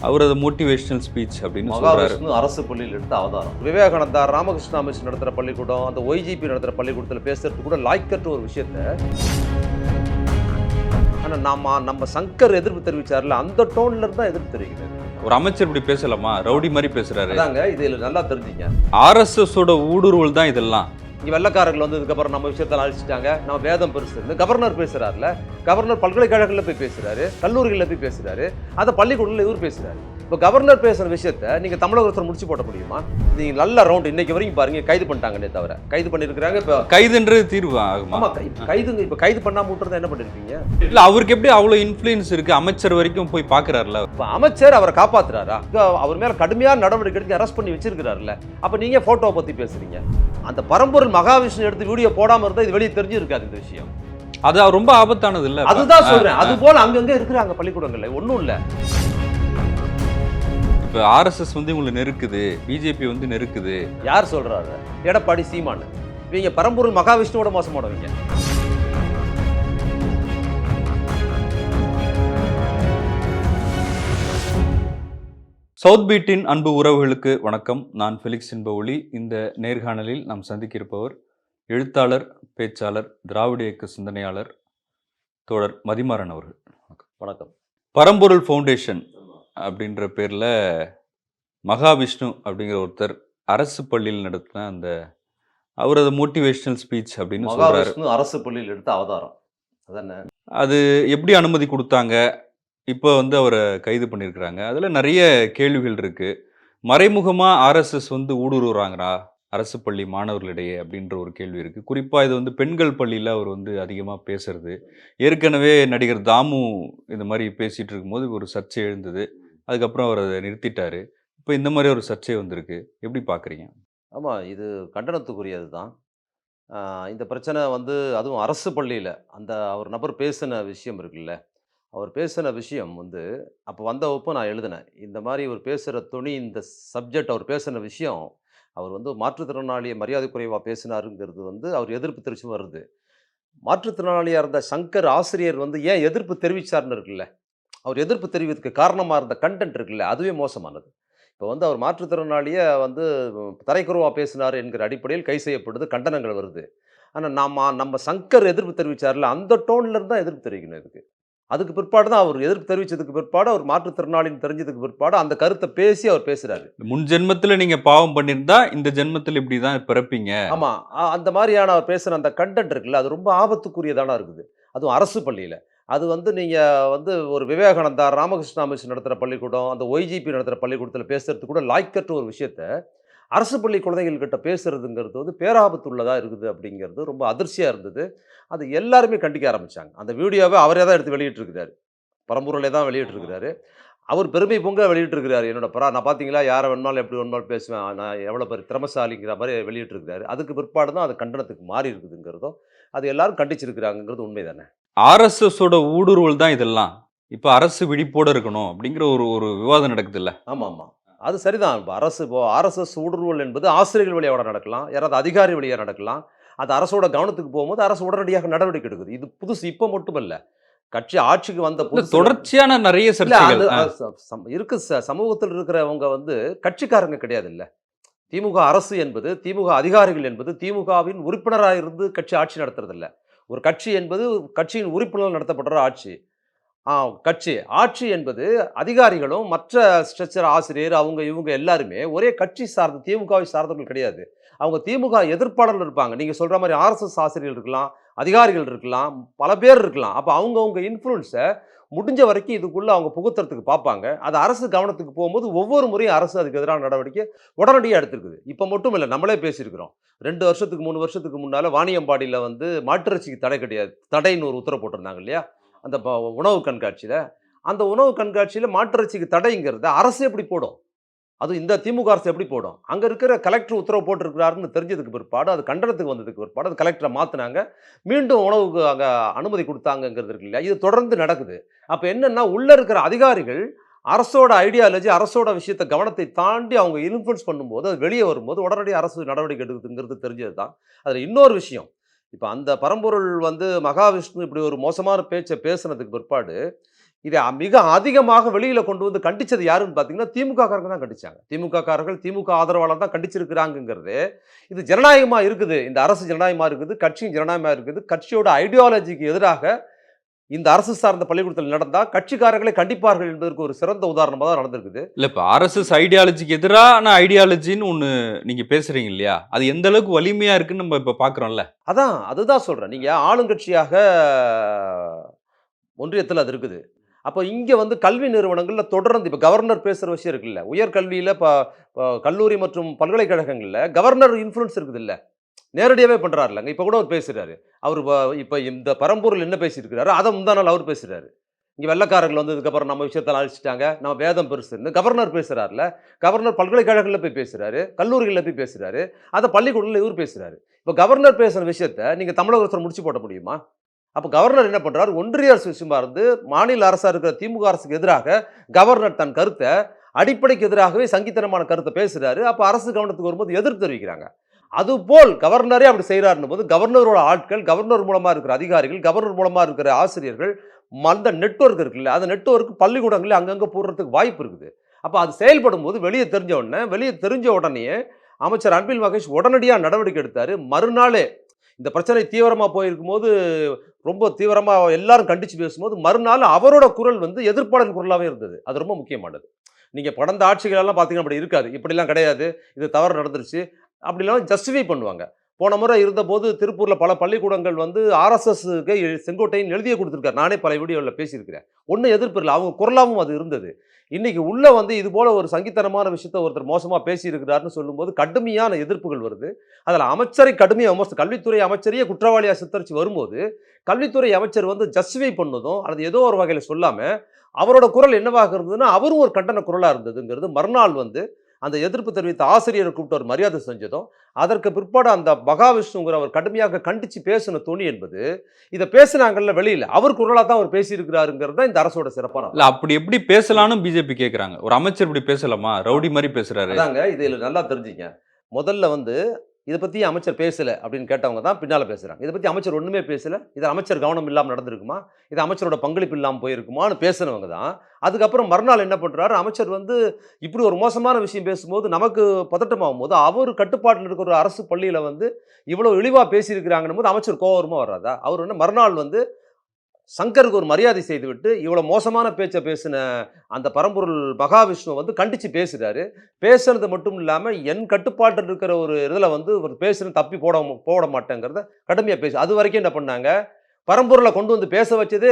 அவரது motivational speech அப்படின்னு மகாவிஷ்ணு அரசு பள்ளியில் எடுத்த அவதாரம். விவேகானந்தா ராமகிருஷ்ணா மிஷன் நடத்துகிற பள்ளிக்கூடம் அந்த ஒய்ஜிபி நடத்துகிற பள்ளிக்கூடத்தில் பேசுறதுக்கு கூட லாய்க்கற்ற ஒரு விஷயத்த ஆனால் நாம நம்ம சங்கர் எதிர்ப்பு தெரிவிச்சார்ல அந்த டோன்ல இருந்து தான் எதிர்ப்பு தெரிவிக்கிறது ஒரு அமைச்சர் இப்படி பேசலாமா? ரவுடி மாதிரி பேசுறாரு. இதில் நல்லா தெரிஞ்சுங்க. ஆர்எஸ்எஸ் ஓட ஊடுருவல் தான் இதெல்லாம். இங்கே வெள்ளக்காரர்கள் வந்ததுக்கப்புறம் நம்ம விஷயத்தை அழிச்சிட்டாங்க. நம்ம வேதம் பெருசு. இருந்து கவர்னர் பேசுகிறாருல கவர்னர் பல்கலைக்கழகங்களில் போய் பேசுகிறாரு கல்லூரிகளில் போய் பேசுகிறாரு அதை பள்ளிக்கூடத்தில் இவர் பேசுகிறாரு இப்போ கவர்னர் பேசுற விஷயத்த நீங்க தமிழக அரசு முடிச்சு போட முடியுமா? நீங்க நல்ல ரவுண்ட் இன்னைக்கு வரைக்கும் பாருங்க கைது பண்ணிட்டாங்கன்னே தவிர. கைது பண்ணிருக்காங்க இப்போ கைதுன்றது தீர்வு ஆகுமா? ஆமா இப்ப கைது பண்ணாம விட்டுறதா என்ன பண்ணிருப்பீங்க இல்ல அவருக்கு எப்படி அவ்வளவு இன்ஃப்ளூயன்ஸ் இருக்கு? அமைச்சர் வரைக்கும் போய் பாக்குறாருல. இப்போ அமைச்சர் அவரை காப்பாத்துறாரா? இப்ப அவர் மேல கடுமையான நடவடிக்கை எடுத்து அரெஸ்ட் பண்ணி வச்சிருக்கிறாருல்ல அப்ப நீங்க போட்டோவை பத்தி பேசுறீங்க. அந்த பரம்பொருள் மகாவிஷ்ணு எடுத்து வீடியோ போடாம இருந்தா இது வெளியே தெரிஞ்சிருக்காது இந்த விஷயம். அது ரொம்ப ஆபத்தானது இல்ல. அதுதான் சொல்றேன். அது போல அங்கங்க இருக்கிறாங்க பள்ளிக்கூடங்கள்ல. ஒண்ணும் இல்ல. இப்ப ஆர்எஸ்எஸ் வந்து உங்களை நெருக்குது பிஜேபி வந்து நெருக்குது. யார் சொல்றாரு எடப்பாடி சீமான். இவங்க பரம்பொருள் மகாவிஷ்ணுவோட மோசமானவங்க. சவுத் பீட்டின் அன்பு உறவுகளுக்கு வணக்கம். நான் ஃபெலிக்ஸ் என்பொழி இந்த நேர்காணலில் நாம் சந்திக்க இருப்பவர் எழுத்தாளர் பேச்சாளர் திராவிட இயக்க சிந்தனையாளர் தோழர் மதிமாறன் அவர்கள். வணக்கம். பரம்பொருள் ஃபவுண்டேஷன் அப்படின்ற பேரில் மகாவிஷ்ணு அப்படிங்கிற ஒருத்தர் அரசு பள்ளியில் நடத்தின அந்த அவரது மோட்டிவேஷனல் ஸ்பீச் அப்படின்னு சொல்றாரு. மகாவிஷ்ணு அரசு பள்ளியில் எடுத்த அவதாரம். அதானே அது எப்படி அனுமதி கொடுத்தாங்க? இப்போ வந்து அவரை கைது பண்ணியிருக்கிறாங்க. அதில் நிறைய கேள்விகள் இருக்கு. மறைமுகமாக ஆர்எஸ்எஸ் வந்து ஊடுருவுறாங்களா? அரசு பள்ளி மாணவர்களிடையே அப்படின்ற ஒரு கேள்வி இருக்கு. குறிப்பாக இது வந்து பெண்கள் பள்ளியில் அவர் வந்து அதிகமாக பேசுறது. ஏற்கனவே நடிகர் தாமு இந்த மாதிரி பேசிட்டு இருக்கும்போது ஒரு சர்ச்சை எழுந்தது. அதுக்கப்புறம் அவர் அதை நிறுத்திட்டார். இப்போ இந்த மாதிரி ஒரு சர்ச்சை வந்திருக்கு. எப்படி பார்க்குறீங்க? ஆமாம் இது கண்டனத்துக்குரியது தான். இந்த பிரச்சனை வந்து அதுவும் அரசு பள்ளியில். அந்த அவர் நபர் பேசின விஷயம் இருக்குல்ல. அவர் பேசின விஷயம் வந்து அப்போ வந்தவப்போ நான் எழுதினேன். இந்த மாதிரி இவர் பேசுகிற துணி இந்த சப்ஜெக்ட் அவர் பேசின விஷயம் அவர் வந்து மாற்றுத்திறனாளியை மரியாதை குறைவாக பேசினாருங்கிறது வந்து அவர் எதிர்ப்பு தெரிவிச்சு வருது. மாற்றுத்திறனாளியாக இருந்த சங்கர் ஆசிரியர் வந்து ஏன் எதிர்ப்பு தெரிவித்தார்னு இருக்குல்ல. அவர் எதிர்ப்பு தெரிவித்ததுக்கு காரணமாக இருந்த கண்டென்ட் இருக்குல்ல அதுவே மோசமானது. இப்போ வந்து அவர் மாற்றுத்திறனாளியை வந்து தரைக்குறவாக பேசினார் என்கிற அடிப்படையில் கை செய்யப்படுது கண்டனங்கள் வருது. ஆனால் நாம நம்ம சங்கர் எதிர்ப்பு தெரிவிச்சார்ல அந்த டோன்ல இருந்து தான் எதிர்ப்பு தெரிவிக்கணும் இதுக்கு. அதுக்கு பிற்பாடு தான் அவர் எதிர்ப்பு தெரிவிச்சதுக்கு பிற்பாடு அவர் மாற்றுத்திறனாளின்னு தெரிஞ்சதுக்கு பிற்பாடு அந்த கருத்தை பேசி அவர் பேசுறாரு. முன் ஜென்மத்தில் நீங்கள் பாவம் பண்ணியிருந்தா இந்த ஜென்மத்தில் இப்படி தான் பிறப்பீங்க. ஆமா. அ- அந்த மாதிரியான அவர் பேசுன அந்த கண்டென்ட் இருக்குல்ல அது ரொம்ப ஆபத்துக்குரியதானா இருக்குது. அதுவும் அரசு பள்ளியில. அது வந்து நீங்கள் வந்து ஒரு விவேகானந்தா ராமகிருஷ்ணா மிஷன் நடத்துகிற பள்ளிக்கூடம் அந்த ஒய்ஜிபி நடத்துகிற பள்ளிக்கூடத்தில் பேசுகிறது கூட லாய்க்கற்ற ஒரு விஷயத்த அரசு பள்ளி குழந்தைகள்கிட்ட பேசுகிறதுங்கிறது வந்து பேராபத்து உள்ளதா இருக்குது அப்படிங்கிறது ரொம்ப அதிர்ச்சியாக இருந்தது. அது எல்லாருமே கண்டிக்க ஆரம்பித்தாங்க அந்த வீடியோவை அவரே தான் எடுத்து வெளியிட்டிருக்கிறாரு. பரம்பூரிலே தான் வெளியிட்டிருக்கிறாரு. அவர் பெருமை பொங்க வெளியிட்டிருக்கிறாரு. என்னோட பரா நான் பார்த்தீங்களா யாரை வேணுமாலும் எப்படி வேணுமாலும் பேசுவேன். நான் எவ்வளோ பேர் திறமசாலிங்கிற மாதிரி வெளியிட்டிருக்கிறாரு. அதுக்கு பிற்பாடு தான் அது கண்டனத்துக்கு மாறி இருக்குதுங்கிறதும் அது எல்லாரும் கண்டிச்சிருக்கிறாங்கிறது உண்மை தானே ஆர்எஸ்எஸோட ஊடுருவல் தான் இதெல்லாம். இப்போ அரசு விழிப்போட இருக்கணும் அப்படிங்கிற ஒரு ஒரு விவாதம் நடக்குது இல்ல ஆமாம். ஆமாம் அது சரிதான். இப்போ அரசு இப்போ ஆர்எஸ்எஸ் ஊடுருவல் என்பது ஆசிரியர்கள் வழியாக நடக்கலாம் யாராவது அதிகாரி வழியாக நடக்கலாம். அது அரசோட கவனத்துக்கு போகும்போது அரசு உடனடியாக நடவடிக்கை எடுக்குது. இது புதுசு இப்போ மட்டுமல்ல. கட்சி ஆட்சிக்கு வந்த புதுசு தொடர்ச்சியான நிறைய இருக்கு சமூகத்தில் இருக்கிறவங்க வந்து கட்சிக்காரங்க கிடையாது இல்ல திமுக அரசு என்பது திமுக அதிகாரிகள் என்பது திமுகவின் உறுப்பினராக இருந்து கட்சி ஆட்சி நடத்துறது இல்ல ஒரு கட்சி என்பது கட்சியின் உறுப்பினர்கள் நடத்தப்படுற ஆட்சி. ஆ கட்சி. ஆட்சி என்பது அதிகாரிகளும் மற்ற ஸ்ட்ரக்சர் ஆசிரியர் அவங்க இவங்க எல்லாருமே ஒரே கட்சி சார்ந்த திமுகவை சார்ந்தவர்கள் கிடையாது. அவங்க திமுக எதிர்ப்பாளர்கள் இருப்பாங்க. நீங்கள் சொல்கிற மாதிரி ஆர்எஸ்எஸ் ஆசிரியர்கள் இருக்கலாம் அதிகாரிகள் இருக்கலாம் பல பேர் இருக்கலாம். அப்போ அவங்கவுங்க இன்ஃப்ளூயன்ஸை முடிஞ்ச வரைக்கும் இதுக்குள்ளே அவங்க புகுத்துறதுக்கு பார்ப்பாங்க. அது அரசு கவனத்துக்கு போகும்போது ஒவ்வொரு முறையும் அரசு அதுக்கு எதிரான நடவடிக்கை உடனடியாக எடுத்திருக்குது. இப்போ மட்டும் இல்லை நம்மளே பேசியிருக்கிறோம். ரெண்டு வருஷத்துக்கு மூணு வருஷத்துக்கு முன்னால் வாணியம்பாடியில் வந்து மாட்டிறைச்சிக்கு தடை கிடையாது. தடைன்னு ஒரு உத்தரவு போட்டிருந்தாங்க இல்லையா? அந்த உணவு கண்காட்சியில். அந்த உணவு கண்காட்சியில் மாட்டிறைச்சிக்கு தடைங்கிறத அரசு எப்படி போடும். அதுவும் இந்த திமுக அரசு எப்படி போடும்? அங்கே இருக்கிற கலெக்டர் உத்தரவு போட்டிருக்கிறாருன்னு தெரிஞ்சதுக்கு பிற்பாடு அது கண்டனத்துக்கு வந்ததுக்கு பிற்பாடு அது கலெக்டரை மாற்றினாங்க மீண்டும் உணவுக்கு அங்கே அனுமதி கொடுத்தாங்கங்கிறது இருக்கு இல்லையா? இது தொடர்ந்து நடக்குது. அப்போ என்னென்னா உள்ளே இருக்கிற அதிகாரிகள் அரசோட ஐடியாலஜி அரசோட விஷயத்தை கவனத்தை தாண்டி அவங்க இன்ஃப்ளூன்ஸ் பண்ணும்போது அது வெளியே வரும்போது உடனடி அரசு நடவடிக்கை எடுக்குதுங்கிறது தெரிஞ்சது தான் அதில் இன்னொரு விஷயம். இப்போ அந்த பரம்பொருள் வந்து மகாவிஷ்ணு இப்படி ஒரு மோசமான பேச்சை பேசுனதுக்கு பிற்பாடு இதை மிக அதிகமாக வெளியில கொண்டு வந்து கண்டிச்சது யாருன்னு பார்த்தீங்கன்னா திமுக காரங்க தான் கண்டிச்சாங்க. திமுக காரர்கள் திமுக ஆதரவாளர் தான் கண்டிச்சிருக்கிறாங்கிறது இது ஜனநாயகமா இருக்குது. இந்த அரசு ஜனநாயகமா இருக்குது. கட்சியும் ஜனநாயகமா இருக்குது. கட்சியோட ஐடியாலஜிக்கு எதிராக இந்த அரசு சார்ந்த பள்ளிக்கூடத்தில் நடந்தா கட்சிக்காரர்களை கண்டிப்பார்கள் என்பதற்கு ஒரு சிறந்த உதாரணமாக தான் நடந்திருக்குது. இல்ல இப்ப ஆர்எஸ்எஸ் ஐடியாலஜிக்கு எதிரான ஐடியாலஜின்னு ஒண்ணு நீங்க பேசுறீங்க இல்லையா? அது எந்த அளவுக்கு வலிமையா இருக்குன்னு நம்ம இப்ப பாக்குறோம்ல? அதான் அதுதான் சொல்றேன். நீங்க ஆளுங்கட்சியாக ஒன்றியத்தில் அது இருக்குது. அப்போ இங்கே வந்து கல்வி நிறுவனங்களில் தொடர்ந்து இப்போ கவர்னர் பேசுகிற விஷயம் இருக்குல்ல உயர்கல்வியில் இப்போ கல்லூரி மற்றும் பல்கலைக்கழகங்களில் கவர்னர் இன்ஃப்ளூயன்ஸ் இருக்குது நேரடியாகவே நேரடியாவே பண்றாருலங்க இப்போ கூட அவர் பேசுகிறாரு அவர் இப்போ இந்த பரம்பூரில் என்ன பேசியிருக்கிறாரு அதை முந்தா நாள் அவர் பேசுகிறாரு இங்கே வெள்ளக்காரர்கள் வந்ததுக்கப்புறம் நம்ம விஷயத்தெல்லாம் அழிச்சிட்டாங்க நம்ம வேதம் பெருசுன்னு கவர்னர் பேசுறாருல கவர்னர் பல்கலைக்கழகங்களில் போய் பேசுகிறாரு கல்லூரிகளில் போய் பேசுகிறாரு அதை பள்ளிக்கூடத்தில் இவர் பேசுகிறாரு இப்போ கவர்னர் பேசுகிற விஷயத்த நீங்கள் தமிழகத்தில் முடிச்சு போட முடியுமா? அப்போ கவர்னர் என்ன பண்ணுறார் ஒன்றிய அரசு விஷயமா இருந்து மாநில அரசாக இருக்கிற திமுக அரசுக்கு எதிராக கவர்னர் தன் கருத்தை அடிப்படைக்கு எதிராகவே சங்கீதனமான கருத்தை பேசுகிறாரு அப்போ அரசு கவனத்துக்கு வரும்போது எதிர்த்து தெரிவிக்கிறாங்க. அதுபோல் கவர்னரே அப்படி செய்கிறாருன்னு போது கவர்னரோட ஆட்கள் கவர்னர் மூலமாக இருக்கிற அதிகாரிகள் கவர்னர் மூலமாக இருக்கிற ஆசிரியர்கள் அந்த நெட்வொர்க் இருக்குல்ல அந்த நெட்ஒர்க் பள்ளிக்கூடங்களில் அங்கங்கே போடுறதுக்கு வாய்ப்பு இருக்குது. அப்போ அது செயல்படும் போது வெளியே தெரிஞ்ச உடனே வெளியே தெரிஞ்ச உடனே அமைச்சர் அன்பில் மகேஷ் உடனடியாக நடவடிக்கை எடுத்தார். மறுநாளே இந்த பிரச்சனை தீவிரமாக போயிருக்கும் போது ரொம்ப தீவிரமாக எல்லாரும் கண்டித்து பேசும்போது மறுநாள் அவரோட குரல் வந்து எதிர்ப்பாளர் குரலாகவே இருந்தது. அது ரொம்ப முக்கியமானது. நீங்கள் கடந்த ஆட்சிகளெல்லாம் பார்த்தீங்கன்னா அப்படி இருக்காது. இப்படிலாம் கிடையாது. இது தவறு நடந்துருச்சு. அப்படிலாம் ஜஸ்டிஃபை பண்ணுவாங்க. போன முறை இருந்தபோது திருப்பூரில் பல பள்ளிக்கூடங்கள் வந்து ஆர்எஸ்எஸ்க்கு செங்கோட்டையின் எழுதியே கொடுத்துருக்காரு. நானே பல வீடியோவில் பேசியிருக்கிறேன். ஒன்றும் எதிர்ப்பு இல்லை. அவங்க குரலாகவும் அது இருந்தது. இன்னைக்கு உள்ள வந்து இது போல ஒரு சங்கித்தனமான விஷயத்த ஒருத்தர் மோசமாக பேசியிருக்கிறாருன்னு சொல்லும்போது கடுமையான எதிர்ப்புகள் வருது. அதில் அமைச்சரை கடுமையாக விமர்சனம் கல்வித்துறை அமைச்சரையே குற்றவாளியாக சித்தரிச்சு வரும்போது கல்வித்துறை அமைச்சர் வந்து ஜஸ்டிஃபை பண்ணதும் அல்லது ஏதோ ஒரு வகையில் சொல்லாமல் அவரோட குரல் என்னவாக இருந்ததுன்னா அவரும் ஒரு கண்டன குரலாக இருந்ததுங்கிறது மறுநாள் வந்து அந்த எதிர்ப்பு தெரிவித்த ஆசிரியரை கூப்பிட்டு ஒரு மரியாதை செஞ்சதும் அதற்கு பிற்பாடு அந்த மகாவிஷ்ணுங்கிற அவர் கடுமையாக கண்டித்து பேசின துணி என்பது இதை பேசினாங்கல்ல வெளியில் அவர் குரலாக தான் அவர் பேசியிருக்கிறாருங்கிறது தான் இந்த அரசோட சிறப்பான இல்ல அப்படி எப்படி பேசலாம்னு பிஜேபி கேக்குறாங்க. ஒரு அமைச்சர் இப்படி பேசலாமா? ரவுடி மாதிரி பேசுறாரு. அதாங்க இதில் நல்லா தெரிஞ்சுங்க. முதல்ல வந்து இதை பற்றி அமைச்சர் பேசலை அப்படின்னு கேட்டவங்க தான் பின்னால் பேசுகிறாங்க இதை பற்றி அமைச்சர் ஒன்றுமே பேசலை. இது அமைச்சர் கவனம் இல்லாமல் நடந்திருக்குமா? இது அமைச்சரோட பங்களிப்பு இல்லாமல் போயிருக்குமான்னு பேசுனவங்க தான். அதுக்கப்புறம் மறுநாள் என்ன பண்ணுறாரு அமைச்சர் வந்து இப்படி ஒரு மோசமான விஷயம் பேசும்போது நமக்கு பதட்டமாகும் போது அவர் கட்டுப்பாட்டில் இருக்கிற ஒரு அரசு பள்ளியில் வந்து இவ்வளோ இழிவாக பேசியிருக்கிறாங்கன்னும் போது அமைச்சர் கோபமாக வராதா அவர் வந்து மறுநாள் வந்து சங்கருக்கு ஒரு மரியாதை செய்துவிட்டு இவ்வளோ மோசமான பேச்சை பேசின அந்த பரம்பொருள் மகாவிஷ்ணு வந்து கண்டித்து பேசுகிறாரு பேசுறது மட்டும் இல்லாமல் என் கட்டுப்பாட்டில் இருக்கிற ஒரு இதில் வந்து ஒரு பேசுறது தப்பி போட போட மாட்டேங்கிறத கடுமையாக பேசு அது வரைக்கும் என்ன பண்ணாங்க? பரம்பொருளை கொண்டு வந்து பேச வச்சது